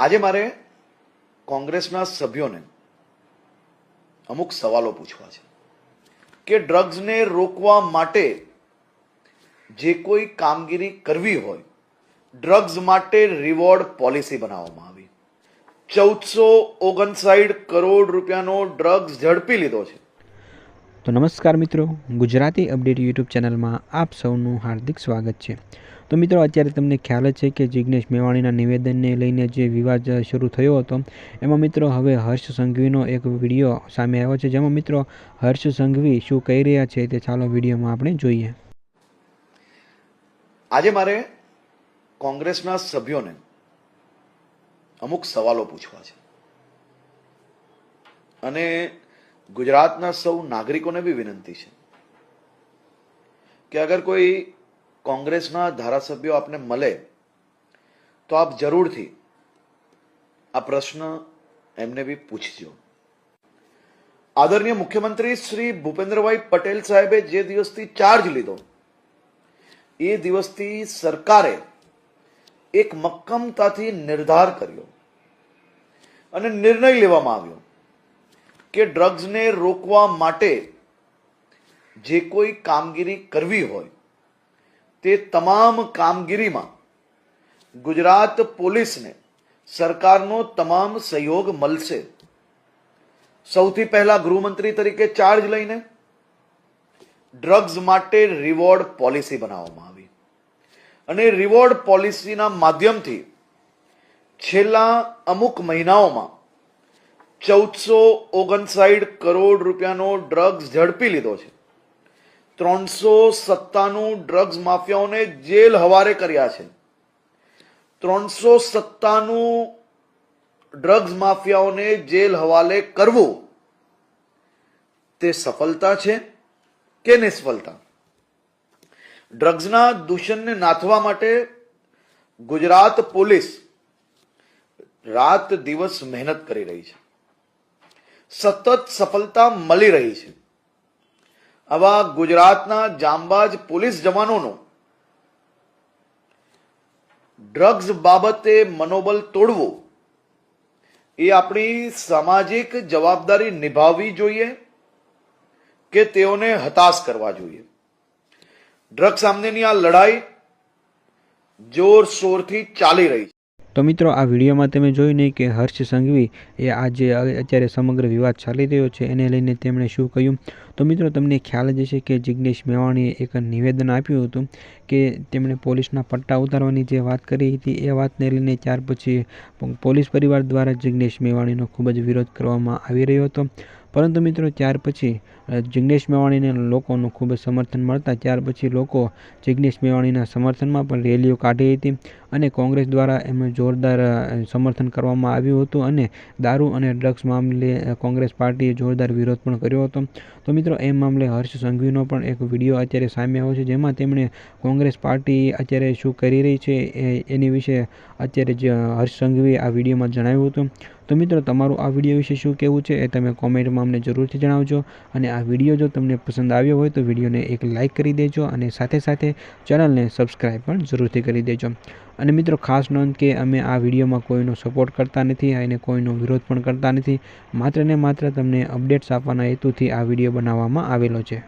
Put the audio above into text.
આજે મારે કોંગ્રેસના સભ્યોને અમુક સવાલો પૂછવા છે કે ડ્રગ્સને રોકવા માટે જે કોઈ કામગીરી કરવી હોય, ડ્રગ્સ માટે રિવોર્ડ પોલિસી બનાવવામાં આવી. ચૌદસો ઓગણસાઠ કરોડ રૂપિયાનો ડ્રગ્સ ઝડપી લીધો છે. તો નમસ્કાર મિત્રો, ગુજરાતી અપડેટ યુટ્યુબ ચેનલમાં આપ સૌનું હાર્દિક સ્વાગત છે. તો મિત્રો, અત્યારે તમને ખ્યાલ છે કે જિગ્નેશ મેવાણીના નિવેદનને લઈને જે વિવાદ શરૂ થયો હતો, એમાં મિત્રો હવે હર્ષ સંઘવીનો એક વીડિયો સામે આવ્યો છે. જેમાં મિત્રો, હર્ષ સંઘવી શું કહી રહ્યા છે તે ચાલો વિડીયોમાં આપણે જોઈએ. આજે મારે કોંગ્રેસના સભ્યોને અમુક સવાલો પૂછવા છે. અને ગુજરાતના સૌ નાગરિકોને બી વિનંતી છે કે અગર કોઈ કોંગ્રેસના ધારાસભ્યો આપને મળે, તો આપ જરૂરથી આ પ્રશ્ન એમને બી પૂછજો. આદરણીય મુખ્યમંત્રી શ્રી ભૂપેન્દ્રભાઈ પટેલ સાહેબે જે દિવસથી ચાર્જ લીધો, એ દિવસથી સરકારે એક મક્કમતાથી નિર્ધાર કર્યો અને નિર્ણય લેવામાં આવ્યો. કે ડ્રગ્સને રોકવા માટે જે કોઈ કામગીરી કરવી હોય, તે તમામ કામગીરીમાં ગુજરાત પોલીસને સરકારનો તમામ સહયોગ મળશે. સૌથી પહેલા ગૃહમંત્રી તરીકે ચાર્જ લઈને ડ્રગ્સ માટે રિવોર્ડ પોલિસી બનાવવામાં આવી. અને રિવોર્ડ પોલિસીના માધ્યમથી છેલ્લા અમુક મહિનાઓમાં ચૌદસો ઓગણસાઠ કરોડ રૂપિયાનો ડ્રગ્સ ઝડપી લીધો છે. ત્રણસો સત્તાનું ડ્રગ્સ માફિયાઓને જેલ હવારે કર્યા છે. ત્રણસો સત્તાનું ડ્રગ્સ માફિયાઓને જેલ હવાલે કરવું. તે સફળતા છે કે નિષ્ફળતા? ડ્રગ્સના દૂષણને નાથવા માટે ગુજરાત પોલીસ રાત દિવસ મહેનત કરી રહી છે. સતત સફળતા મળી રહી છે. આવા ગુજરાતના જાંબાજ પોલીસ જવાનોનો ડ્રગ્સ બાબતે મનોબળ તોડવું એ આપણી સામાજિક જવાબદારી નિભાવવી જોઈએ કે તેઓને હતાશ કરવા જોઈએ. ડ્રગ સામેની આ લડાઈ જોરશોરથી ચાલી રહી છે. તો મિત્રો, આ વિડીયોમાં તમે જોયું નહીં કે હર્ષ સંઘવી એ આજે અત્યારે સમગ્ર વિવાદ ચાલી રહ્યો છે, એને લઈને તેમણે શું કહ્યું? તો મિત્રો, તમને ખ્યાલ જ છે કે જિગ્નેશ મેવાણીએ એક નિવેદન આપ્યું હતું કે તેમણે પોલીસના પટ્ટા ઉતારવાની જે વાત કરી હતી, એ વાતને લઈને ત્યાર પછી પોલીસ પરિવાર દ્વારા જિગ્નેશ મેવાણીનો ખૂબ જ વિરોધ કરવામાં આવી રહ્યો હતો. પરંતુ મિત્રો, ત્યાર પછી જિગ્નેશ મેવાણીને લોકોનું ખૂબ જ સમર્થન મળતા ત્યાર પછી લોકો જિગ્નેશ મેવાણીના સમર્થનમાં પણ રેલીઓ કાઢી હતી. અને કોંગ્રેસ દ્વારા એમને જોરદાર સમર્થન કરવામાં આવ્યું હતું અને દારૂ અને ડ્રગ્સ મામલે કોંગ્રેસ પાર્ટીએ જોરદાર વિરોધ પણ કર્યો હતો. તો મિત્રો, એ મામલે હર્ષ સંઘવીનો પણ એક વીડિયો અત્યારે સામે આવ્યો છે, જેમાં તેમણે કોંગ્રેસ પાર્ટી અત્યારે શું કરી રહી છે એની વિશે અત્યારે જે હર્ષ સંઘવીએ આ વિડીયોમાં જણાવ્યું હતું. તો મિત્રો, તમારું આ વીડિયો વિશે શું કહેવું છે, એ તમે કોમેન્ટમાં અમને જરૂરથી જણાવજો. અને આ વીડિયો જો તમને પસંદ આવ્યો હોય, તો વિડીયોને એક લાઇક કરી દેજો અને સાથે સાથે ચેનલને સબસ્ક્રાઈબ પણ જરૂરથી કરી દેજો. અને મિત્રો, ખાસ નોંધ કે અમે આ વિડીયોમાં કોઈનો સપોર્ટ કરતા નથી અને કોઈનો વિરોધ પણ કરતા નથી. માત્ર ને માત્ર તમને અપડેટ્સ આપવાના હેતુથી આ વીડિયો બનાવવામાં આવેલો છે.